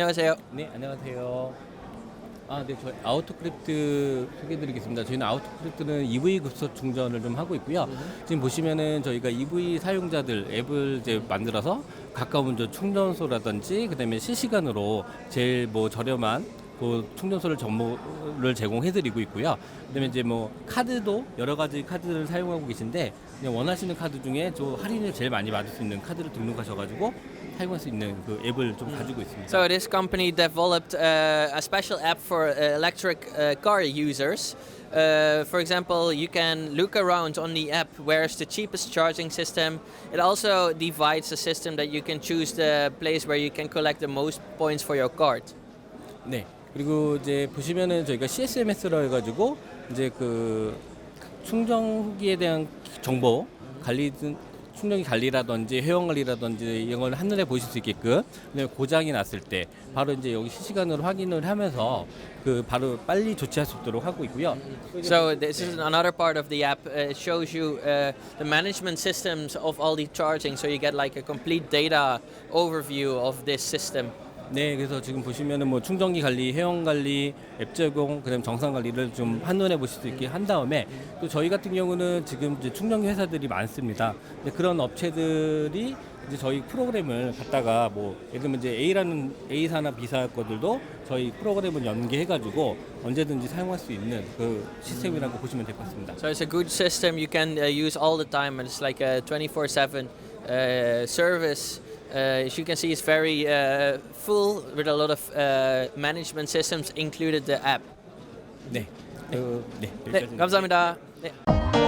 안녕하세요. 네, 안녕하세요. 아, 네, 저희 아우토크래프트 소개해드리겠습니다. 저희는 아우토크래프트는 EV 급속 충전을 좀 하고 있고요. 지금 보시면은 저희가 EV 사용자들 앱을 이제 만들어서 가까운 저 충전소라든지 그다음에 실시간으로 제일 뭐 저렴한 그 충전소를 정보를 제공해드리고 있고요. 그다음에 이제 뭐 카드도 여러 가지 카드를 사용하고 계신데 그냥 원하시는 카드 중에 저 할인을 제일 많이 받을 수 있는 카드를 등록하셔가지고 사용할 수 있는 그 앱을 좀 가지고 있습니다. So this company developed uh, a special app for uh, electric uh, car users. Uh, for example, you can look around on the app where's the cheapest charging system. It also divides the system that you can choose the place where you can collect the most points for your card. 네. 그리고 이제 보시면은 저희가 CSMS라 해가지고 이제 그 충전 후기에 대한 정보 관리 등 충전기 관리라든지 회원 관리라든지 이런 걸 한눈에 보실 수 있게끔 고장이 났을 때 바로 이제 여기 실시간으로 확인을 하면서 그 바로 빨리 조치할 수 있도록 하고 있고요. So this is another part of the app. Uh, it shows you uh, the management systems of all the charging, so you get like a complete data overview of this system. 네, 그래서 지금 보시면은 뭐 충전기 관리, 회원 관리, 앱 제공, 그다음 정상 관리를 좀 한눈에 보실 수 있게 한 다음에 또 저희 같은 경우는 지금 이제 충전기 회사들이 많습니다. 근데 그런 업체들이 이제 저희 프로그램을 갖다가 뭐 예를 들면 이제 A라는 A사나 B사 것들도 저희 프로그램을 연계해가지고 언제든지 사용할 수 있는 그 시스템이라고 보시면 될 것 같습니다. So it's a good system you can uh, use all the time, and it's like a 24/7 uh, service. Uh, as you can see, it's very uh, full with a lot of uh, management systems, included the app. 네, 어, 네, 네, 여기까지입니다. 감사합니다.